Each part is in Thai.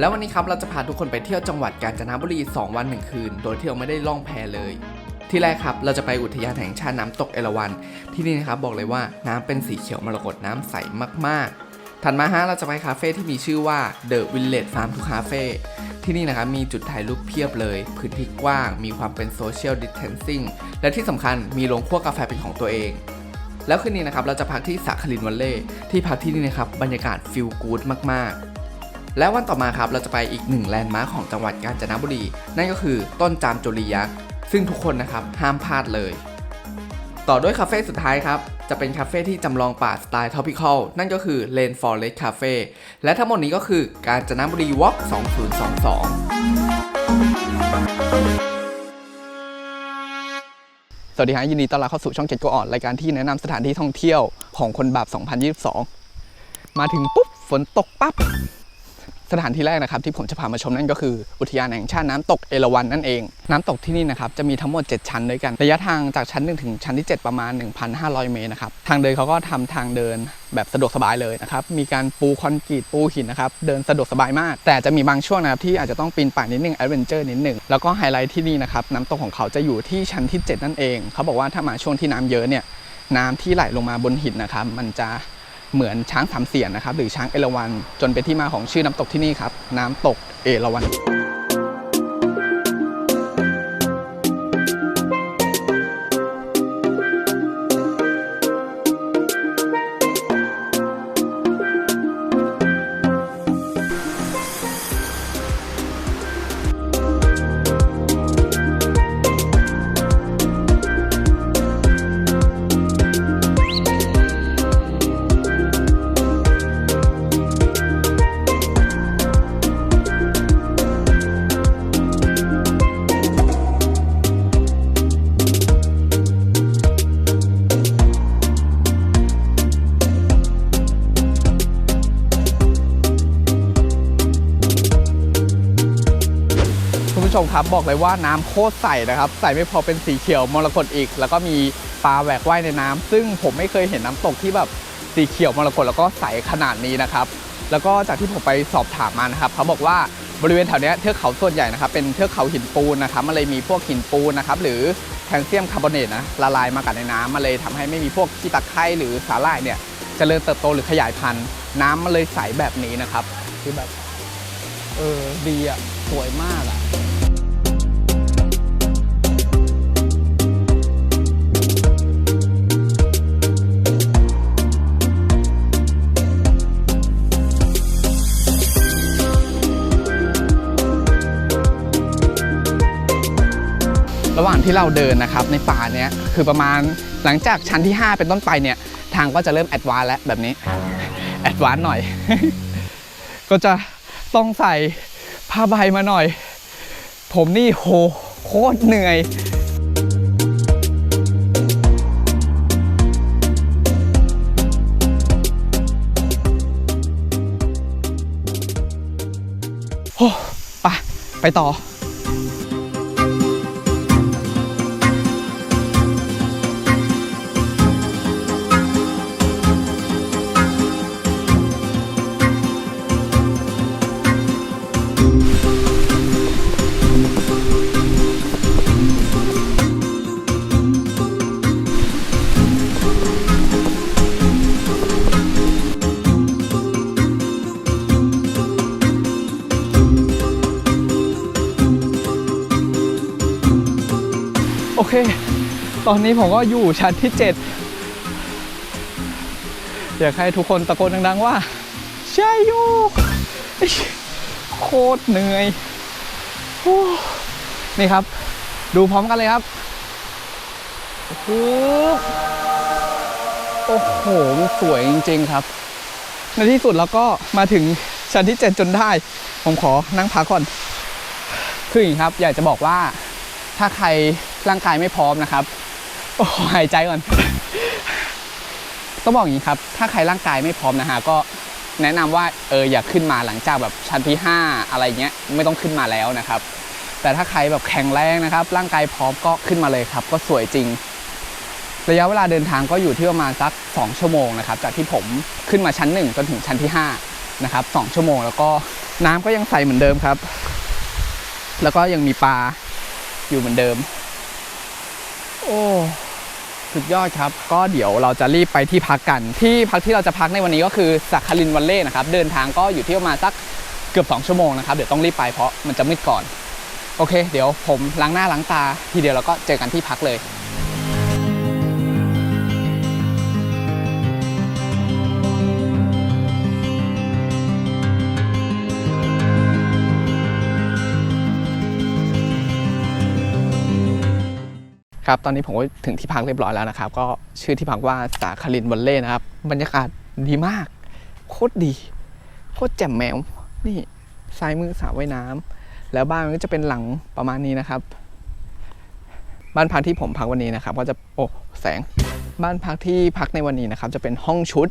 แล้ววันนี้ครับเราจะพาทุกคนไปเที่ยวจังหวัดกาญจนบุรี 2 วัน 1 คืน โดยที่เราไม่ได้ล่องแพเลย ที่แรกครับเราจะไปอุทยานแห่งชาติน้ำตกเอราวัณที่นี่นะครับบอกเลยว่าน้ำเป็นสีเขียวมรกตน้ำใสมากๆ ถัดมาฮะเราจะไปคาเฟ่ที่มีชื่อว่า The Village Farm to Cafe ที่นี่นะครับมีจุดถ่ายรูปเพียบเลย พื้นที่กว้าง มีความเป็น Social Distancing และที่สำคัญมีโรงคั่วกาแฟเป็นของตัวเอง แล้วคืนนี้นะครับเราจะพักที่สักคลินวัลเล่ที่พักที่นี่นะครับบรรยากาศฟิลกู๊ดมากๆ แล้ววันต่อมาครับเราจะไปอีกหนึ่งแลนด์มาร์คของจังหวัดกาญจนบุรี นั่นก็คือต้นจามจุลียักษ์ซึ่งทุกคนนะครับห้ามพลาดเลย ต่อด้วยคาเฟ่สุดท้ายครับจะเป็นคาเฟ่ที่จำลองป่าสไตล์ท็อปิคอลนั่นก็คือ Lane Forest Cafe และทั้งหมดนี้ก็คือกาญจนบุรี Walk 2022สวัสดีครับยินดีต้อนรับเข้าสู่ช่องเจ็ดโกออนรายการที่แนะนำสถานที่ท่องเที่ยวของคนแบบ2022 มาถึงปุ๊บ ฝนตกปั๊บ สถานที่แรกนะครับที่ผมจะพามาชมนั่นก็คือ อุทยานแห่งชาติน้ำตกเอราวัณนั่นเอง น้ำตกที่นี่นะครับจะมีทั้งหมด 7 ชั้นด้วยกัน ระยะทางจากชั้น 1 ถึงชั้นที่ 7 ประมาณ 1,500 เมตรนะครับ ทางเดินเขาก็ทำทางเดินแบบสะดวกสบายเลยนะครับ มีการปูคอนกรีตปูหินนะครับ เดินสะดวกสบายมาก แต่จะมีบางช่วงนะครับที่อาจจะต้องปีนป่ายนิดนึงแอดเวนเจอร์นิดนึง แล้วก็ไฮไลท์ที่นี่นะครับน้ำตกของเขาจะอยู่ที่ชั้นที่ 7 นั่นเอง เขาบอกว่าถ้ามาช่วงที่น้ำเยอะเนี่ยน้ำที่ไหลลงมาบนหินนะครับมันจะ เหมือนช้างสามเสียนนะครับหรือช้างเอราวันจนเป็นที่มาของชื่อน้ำตกที่นี่ครับน้ำตกเอราวัน มครับบอกเลยว่าน้ำโคตรใสนะครับ ใสไม่พอเป็นสีเขียวมรกตอีก แล้วก็มีปลาแหวกว่ายในน้ำซึ่งผมไม่เคยเห็นน้ำตกที่แบบสีเขียวมรกตแล้วก็ใสขนาดนี้นะครับ แล้วก็จากที่ผมไปสอบถามมานะครับเขาบอกว่าบริเวณแถวนี้เทือกเขาส่วนใหญ่นะครับเป็นเทือกเขาหินปูนนะครับมันเลยมีพวกหินปูนนะครับหรือแคลเซียมคาร์บอเนตนะละลายมากับในน้ำมันเลยทำให้ไม่มีพวกขี้ตะไคร่หรือสาหร่ายเนี่ยเจริญเติบโตหรือขยายพันธุ์ น้ำมันเลยใสแบบนี้นะครับ คือแบบ เออ ดีอะ สวยมากอะ ระหว่างที่เราเดินนะครับในป่าเนี้ยคือประมาณหลังจากชั้นที่ 5 เป็นต้นไปเนี่ยทางก็จะเริ่มแอดวานแล้วแบบนี้แอดวานหน่อย ก็จะต้องใส่ผ้าใบมาหน่อย ผมนี่โหโคตรเหนื่อยโอ้ไปไปต่อ เค ตอนนี้ผมก็อยู่ชั้นที่ 7 อยากให้ทุกคนตะโกนดังๆว่าใช่อยู่โคตรเหนื่อยอนี่ครับ ดูพร้อมกันเลยครับโอ้โหสวยจริง ๆ ครับ ในที่สุดเราก็มาถึงชั้นที่ 7 จนได้ ผมขอนั่งพักก่อนคืออย่างครับ อยากจะบอกว่าถ้าใคร ร่างกายไม่พร้อมนะครับ โอ้หายใจก่อนต้องบอกอย่างนี้ครับ ถ้าใครร่างกายไม่พร้อมนะฮะก็แนะนำว่าเอออย่าขึ้นมาหลังจากแบบชั้นที่ 5 อะไรเงี้ยไม่ต้องขึ้นมาแล้วนะครับ แต่ถ้าใครแบบแข็งแรงนะครับ ร่างกายพร้อมก็ขึ้นมาเลยครับ ก็สวยจริง ระยะเวลาเดินทางก็อยู่ที่ประมาณสัก 2 ชั่วโมงนะครับ จากที่ผมขึ้นมาชั้น 1 จนถึงชั้นที่5นะครับ2ชั่วโมง แล้วก็น้ำก็ยังใสเหมือนเดิมครับ แล้วก็ยังมีปลาอยู่เหมือนเดิม โอ้สุดยอดครับ ก็เดี๋ยวเราจะรีบไปที่พักกัน ที่พักที่เราจะพักในวันนี้ก็คือสักคลินวันเล่นะครับ เดินทางก็อยู่ที่ประมาณสักเกือบ 2 ชั่วโมงนะครับ เดี๋ยวต้องรีบไปเพราะมันจะมืดก่อน โอเค เดี๋ยวผมล้างหน้าล้างตา ทีเดียวเราก็เจอกันที่พักเลย ครับตอนนี้ผมก็ถึงที่พักเรียบร้อยแล้วนะครับ ก็ชื่อที่พักว่าสาคลินวันเล่นะครับ บรรยากาศดีมาก โคตรดี โคตรแจ่มแมว นี่ซ้ายมือสระว่ายน้ำแล้วบ้านมันก็จะเป็นหลังประมาณนี้นะครับ บ้านพักที่ผมพักวันนี้นะครับ ก็จะโอ้แสง บ้านพักที่พักในวันนี้นะครับ จะเป็นห้องชุด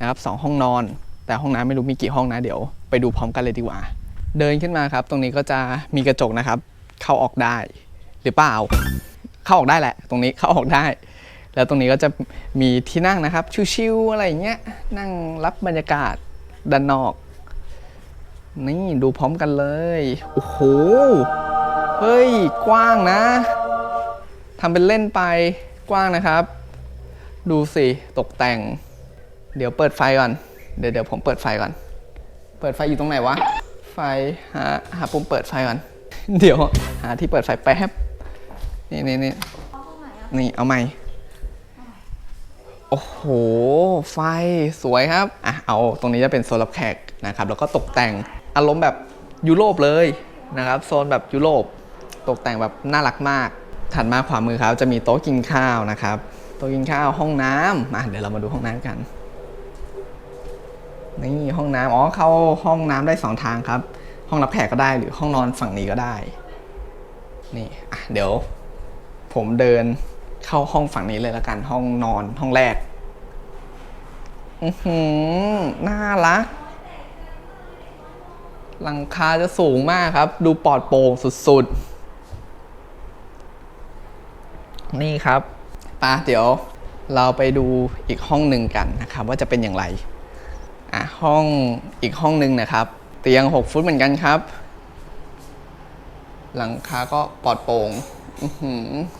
นะครับสองห้องนอน แต่ห้องน้ำไม่รู้มีกี่ห้องนะเดี๋ยวไปดูพร้อมกันเลยดีกว่า เดินขึ้นมาครับ ตรงนี้ก็จะมีกระจกนะครับ เข้าออกได้หรือเปล่า เข้าออกได้แหละ ตรงนี้เข้าออกได้ แล้วตรงนี้ก็จะมีที่นั่งนะครับ ชิวๆอะไรอย่างเงี้ยนั่งรับบรรยากาศด้านนอก นี่ดูพร้อมกันเลยโอ้โหเฮ้ยกว้างนะทำเป็นเล่นไปกว้างนะครับ ดูสิตกแต่ง เดี๋ยวเปิดไฟก่อน เดี๋ยวเดี๋ยวผมเปิดไฟก่อน เปิดไฟอยู่ตรงไหนวะ ไฟหาหาปุ่มเปิดไฟก่อน เดี๋ยวหาที่เปิดไฟแป๊บ นี่นี่นี่นี่เอาใหม่ โอ้โห ไฟสวยครับ อะ เอาตรงนี้จะเป็นโซนรับแขกนะครับ แล้วก็ตกแต่งอารมณ์แบบยุโรปเลยนะครับ โซนแบบยุโรป ตกแต่งแบบน่ารักมาก ถัดมาขวามือครับจะมีโต๊ะกินข้าวนะครับ โต๊ะกินข้าวห้องน้ำมาเดี๋ยวเรามาดูห้องน้ำกัน นี่ห้องน้ำอ๋อ เข้าห้องน้ำได้สองทางครับ ห้องรับแขกก็ได้หรือห้องนอนฝั่งนี้ก็ได้ นี่ อะ เดี๋ยว ผมเดินเข้าห้องฝั่งนี้เลยแล้วกัน ห้องนอนห้องแรก อือหือ น่ารัก หลังคาจะสูงมากครับ ดูปลอดโปร่งสุดๆ นี่ครับปะเดี๋ยวเราไปดูอีกห้องหนึ่งกันนะครับ ว่าจะเป็นอย่างไร อะห้องอีกห้องหนึ่งนะครับ เตียง 6 ฟุตเหมือนกันครับ หลังคาก็ปลอดโปร่ง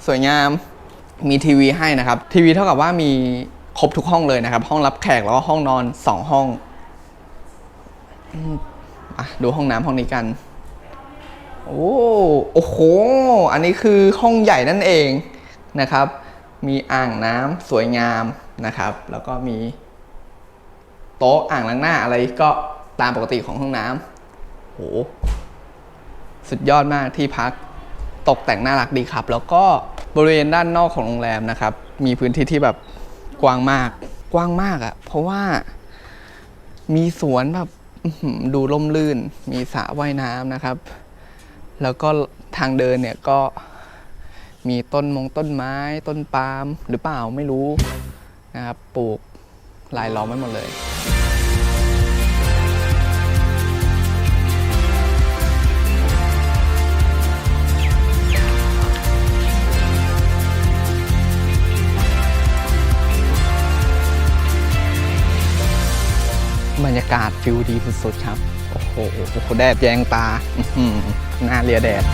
สวยงาม มีทีวีให้นะครับ ทีวีเท่ากับว่ามีครบทุกห้องเลยนะครับ ห้องรับแขกแล้วก็ห้องนอน2ห้องอืมอะดูห้องน้ำห้องนี้กัน โอ้โอ้โห อันนี้คือห้องใหญ่นั่นเองนะครับ มีอ่างน้ำสวยงามนะครับ แล้วก็มี โต๊ะอ่างล้างหน้าอะไรก็ตามปกติของห้องน้ำโห สุดยอดมากที่พักตกแต่งน่ารักดีครับ แล้วก็บริเวณด้านนอกของโรงแรมนะครับ มีพื้นที่ที่แบบกว้างมาก กว้างมากอะ่ะ เพราะว่ามีสวนแบบดูร่มรื่น มีสระว่ายน้ำนะครับ แล้วก็ทางเดินเนี่ยก็มีต้นมงต้นไม้ ต้นปาล์มหรือเปล่าไม่รู้นะครับ ปลูกลายล้อมไว้หมดเลย รรยากาศฟิลดีสุดๆครับ โอ้โหโอ้โหแดดแยงตาอื้อหือหน้าเรียแดด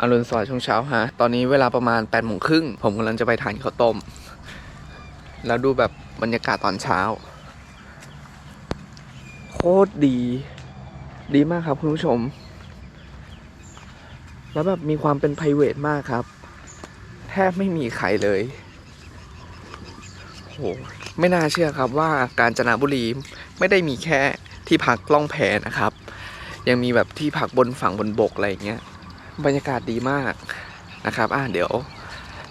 อรุณสวัสดิ์ช่วงเช้าฮะ ตอนนี้เวลาประมาณ8ปดโมงครึ่ง ผมกำลังจะไปทานข้าวต้ม แล้วดูแบบบรรยากาศตอนเช้า โคตรดี ดีมากครับคุณผู้ชม แล้วแบบมีความเป็น p r i v a t มากครับ แทบไม่มีใครเลยโหไม่น่าเชื่อครับว่าการจนบุรีไม่ได้มีแค่ที่พักล่องแพนะครับ ยังมีแบบที่พักบนฝั่งบนบกอะไรอย่างเงี้ยบรรยากาศดีมากนะครับ อะเดี๋ยว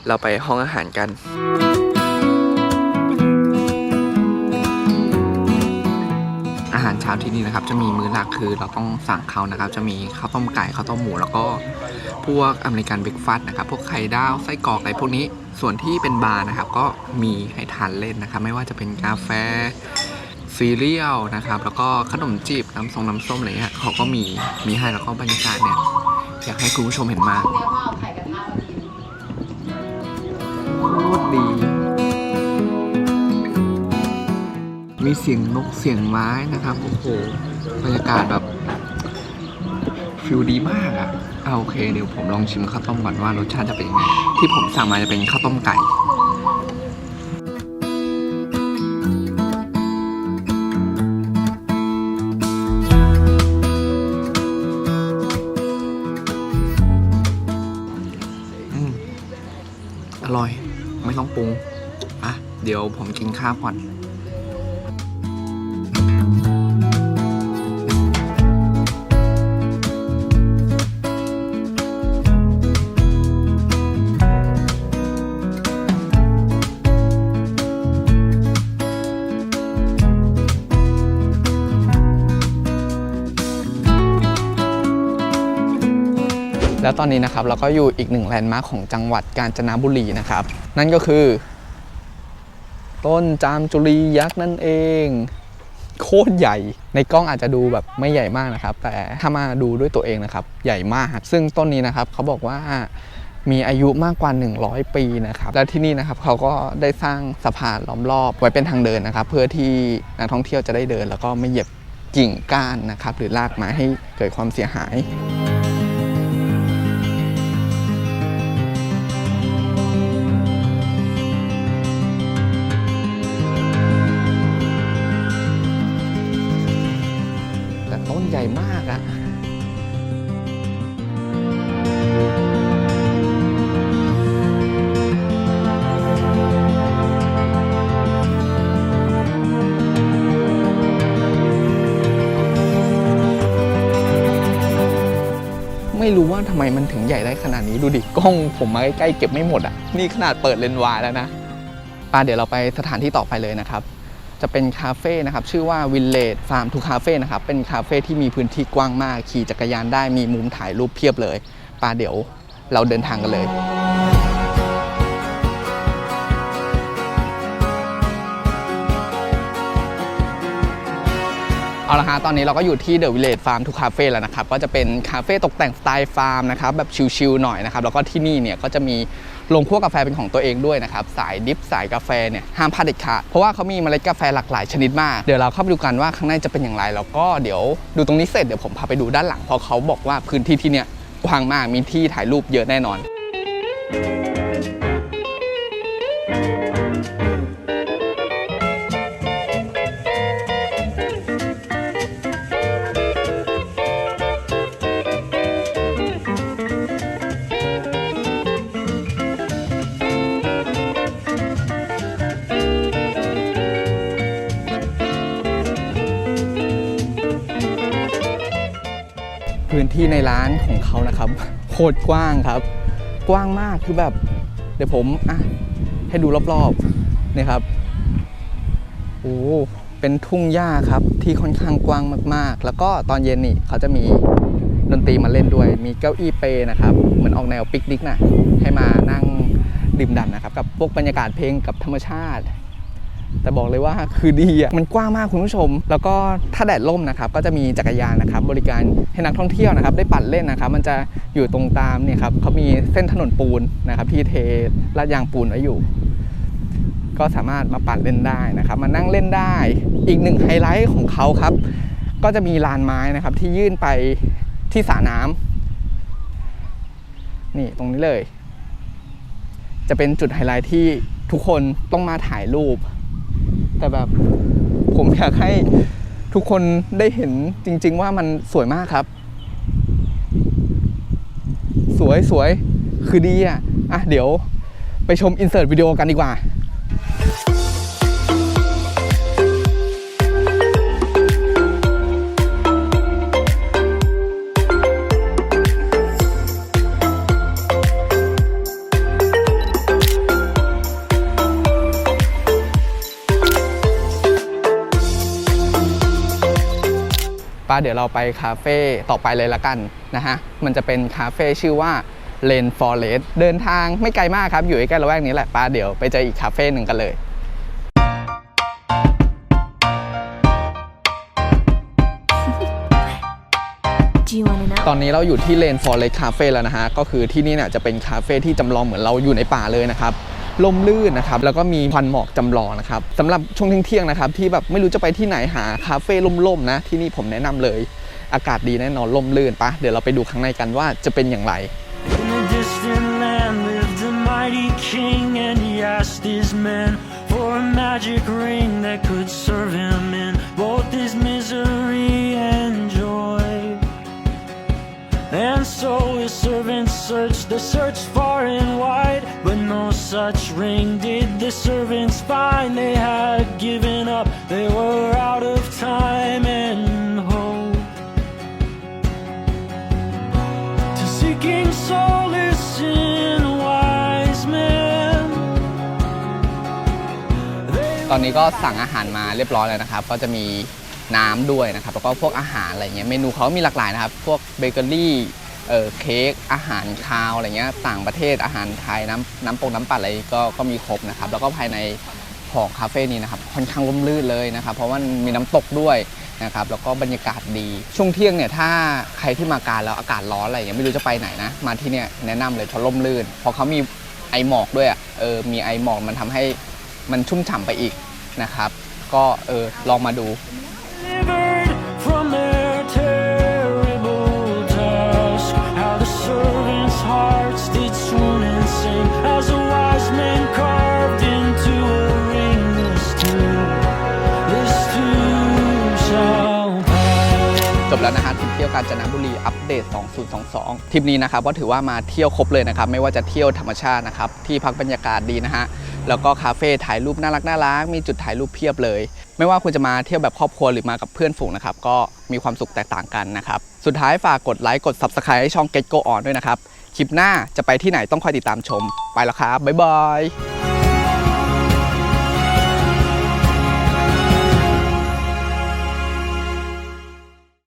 เราไปห้องอาหารกัน เช้าที่นี่นะครับ จะมีมื้อหลักคือเราต้องสั่งเขานะครับ จะมีข้าวต้มไก่ข้าวต้มหมูแล้วก็พวกอเมริกันเบรกฟาสต์นะครับ พวกไข่ดาวไส้กรอกอะไรพวกนี้ส่วนที่เป็นบาร์นะครับ ก็มีให้ทานเล่นนะครับ ไม่ว่าจะเป็นกาแฟซีเรียลนะครับ แล้วก็ขนมจีบน้ำทรงน้ำส้มอะไรเงี้ยเขาก็มีมีให้แล้วก็บรรยากาศเนี่ยอยากให้คุณผู้ชมเห็นมากเนี่ยพ่อเอาไข่กระทะมากินโคตรดี มีเสียงนกเสียงไม้นะครับโอ้โหบรรยากาศแบบฟิลดีมากอะอะโอเคเดี๋ยวผมลองชิมข้าวต้มก่อนว่ารสชาติจะเป็นยังไงที่ผมสั่งมาจะเป็นข้าวต้มไก่อืมอร่อย ไม่ต้องปรุง อะ เดี๋ยวผมกินข้าวก่อน แล้วตอนนี้นะครับเราก็อยู่อีกหนึ่งแลนด์มาร์คของจังหวัดกาญจนบุรีนะครับ นั่นก็คือ ต้นจามจุรียักษ์นั่นเอง โคตรใหญ่ ในกล้องอาจจะดูแบบไม่ใหญ่มากนะครับ แต่ถ้ามาดูด้วยตัวเองนะครับ ใหญ่มาก ซึ่งต้นนี้นะครับเขาบอกว่ามีอายุมากกว่า 100 ปีนะครับ และที่นี่นะครับเขาก็ได้สร้างสะพานล้อมรอบไว้เป็นทางเดินนะครับ เพื่อที่นักท่องเที่ยวจะได้เดิน แล้วก็ไม่เหยียบกิ่งก้านนะครับ หรือรากไม้ให้เกิดความเสียหาย ไม่รู้ว่าทำไมมันถึงใหญ่ได้ขนาดนี้ดูดิกล้องผมมาใกล้ๆเก็บไม่หมดอะนี่ขนาดเปิดเลนวายแล้วนะปาเดี๋ยวเราไปสถานที่ต่อไปเลยนะครับ จะเป็นคาเฟ่นะครับ ชื่อว่าวิลเลจฟาร์มทูคาเฟ่นะครับ เป็นคาเฟ่ที่มีพื้นที่กว้างมาก ขี่จักรยานได้มีมุมถ่ายรูปเพียบเลยปาเดี๋ยวเราเดินทางกันเลย เอาละฮะตอนนี้เราก็อยู่ที่ The Village Farm to Cafe แล้วนะครับก็จะเป็นคาเฟ่ตกแต่งสไตล์ฟาร์มนะครับแบบชิลๆหน่อยนะครับแล้วก็ที่นี่เนี่ยก็จะมีโรงคั่วกาแฟเป็นของตัวเองด้วยนะครับสายดิฟสายกาแฟเนี่ยห้ามพลาดเด็ดขาดเพราะว่าเขามีเมล็ดกาแฟหลากหลายชนิดมากเดี๋ยวเราเข้าไปดูกันว่าข้างในจะเป็นอย่างไร แล้วก็เดี๋ยวดูตรงนี้เสร็จเดี๋ยวผมพาไปดูด้านหลังเพราะเขาบอกว่าพื้นที่ที่เนี่ยกว้างมากมีที่ถ่ายรูปเยอะแน่นอนพื้น ที่ในร้านของเขานะครับโคตรกว้างครับ กว้างมากคือแบบ เดี๋ยวผมอะให้ดูรอบๆนี่ครับโอ้เป็นทุ่งหญ้าครับที่ค่อนข้างกว้างมากๆ แล้วก็ตอนเย็นนี่เขาจะมีดนตรีมาเล่นด้วย มีเก้าอี้เปนะครับ เหมือนออกแนวปิกนิกนะให้มานั่งดื่มด่ำนะครับ กับพวกบรรยากาศเพลงกับธรรมชาติ แต่บอกเลยว่าคือดีอะมันกว้างมากคุณผู้ชม แล้วก็ถ้าแดดล่มนะครับก็จะมีจักรยานนะครับบริการให้นักท่องเที่ยวนะครับได้ปั่นเล่นนะครับ มันจะอยู่ตรงตามเนี่ยครับเขามีเส้นถนนปูนนะครับที่เทลาดยางปูนไว้อยู่ ก็สามารถมาปั่นเล่นได้นะครับ มานั่งเล่นได้อีกหนึ่งไฮไลท์ของเขาครับ ก็จะมีลานไม้นะครับที่ยื่นไปที่สระน้ำนี่ตรงนี้เลย จะเป็นจุดไฮไลท์ที่ทุกคนต้องมาถ่ายรูป แต่แบบผมอยากให้ทุกคนได้เห็นจริง ๆ ว่ามันสวยมากครับ สวยสวยคือดีอะอะเดี๋ยวไปชมอินเสิร์ตวิดีโอกันดีกว่าะเดี๋ยวเราไปคาเฟ่ต่อไปเลยละกันนะฮะ มันจะเป็นคาเฟ่ชื่อว่าเลนฟอเรสเดินทางไม่ไกลมากครับ อยู่ใกล้ละแวกนี้แหละป้าเดี๋ยวไปเจออีกคาเฟ่หนึ่งกันเลยตอนนี้เราอยู่ที่เลนฟอร์เรสคาเฟ่แล้วนะฮะ ก็คือที่นี่เนี่ยจะเป็นคาเฟ่ที่จำลองเหมือนเราอยู่ในป่าเลยนะครับ ลมลื่นนะครับแล้วก็มีควันหมอกจำลองนะครับสำหรับช่วงเที่ยงๆนะครับที่แบบไม่รู้จะไปที่ไหนหาคาเฟ่ล่มๆนะที่นี่ผมแนะนำเลย อากาศดีแน่นอนลมลื่นปะเดี๋ยวเราไปดูข้างในกันว่าจะเป็นอย่างไร for a magic ring that could serve him in both his misery And so his servants searched, they searched far and wide, but no such ring did the servants find. They had given up, they were out of time and hope. To seeking solace in wise men. They ตอนนี้ก็สั่งอาหารมาเรียบร้อยแล้วนะครับ ก็จะมี น้ำด้วยนะครับแล้วก็พวกอาหารอะไรเงี้ยเมนูเขามีหลากหลายนะครับ พวกเบเกอรี่เอ่อเค้กอาหารคาวอะไรเงี้ยต่างประเทศอาหารไทยน้ำน้ำปงน้ำปั่นอะไรก็ก็มีครบนะครับ แล้วก็ภายในของคาเฟ่นี้นะครับค่อนข้างร่มรื่นเลยนะครับ เพราะว่ามีน้ำตกด้วยนะครับแล้วก็บรรยากาศดี ช่วงเที่ยงเนี่ยถ้าใครที่มาการแล้วอากาศร้อนอะไรอย่างเงี้ยไม่รู้จะไปไหนนะ มาที่เนี่ยแนะนำเลยเพราะร่มรื่นเพราะเขามีไอหมอกด้วยอะเออมีไอหมอกมันทำให้มันชุ่มฉ่ำไปอีกนะครับ ก็เออลองมาดู บแล้วนะฮะทริปเที่ยวกาญจนบุรีอัปเดต 2022ทริปนี้นะครับก็ถือว่ามาเที่ยวครบเลยนะครับ ไม่ว่าจะเที่ยวธรรมชาตินะครับ ที่พักบรรยากาศดีนะฮะ แล้วก็คาเฟ่ถ่ายรูปน่ารักน่ารักมีจุดถ่ายรูปเพียบเลย ไม่ว่าคุณจะมาเที่ยวแบบครอบครัวหรือมากับเพื่อนฝูงนะครับ ก็มีความสุขแตกต่างกันนะครับ สุดท้ายฝากกดไลค์กด Subscribe ให้ช่อง Get Go On ด้วยนะครับ คลิปหน้าจะไปที่ไหนต้องคอยติดตามชม ไปแล้วครับบ๊ายบาย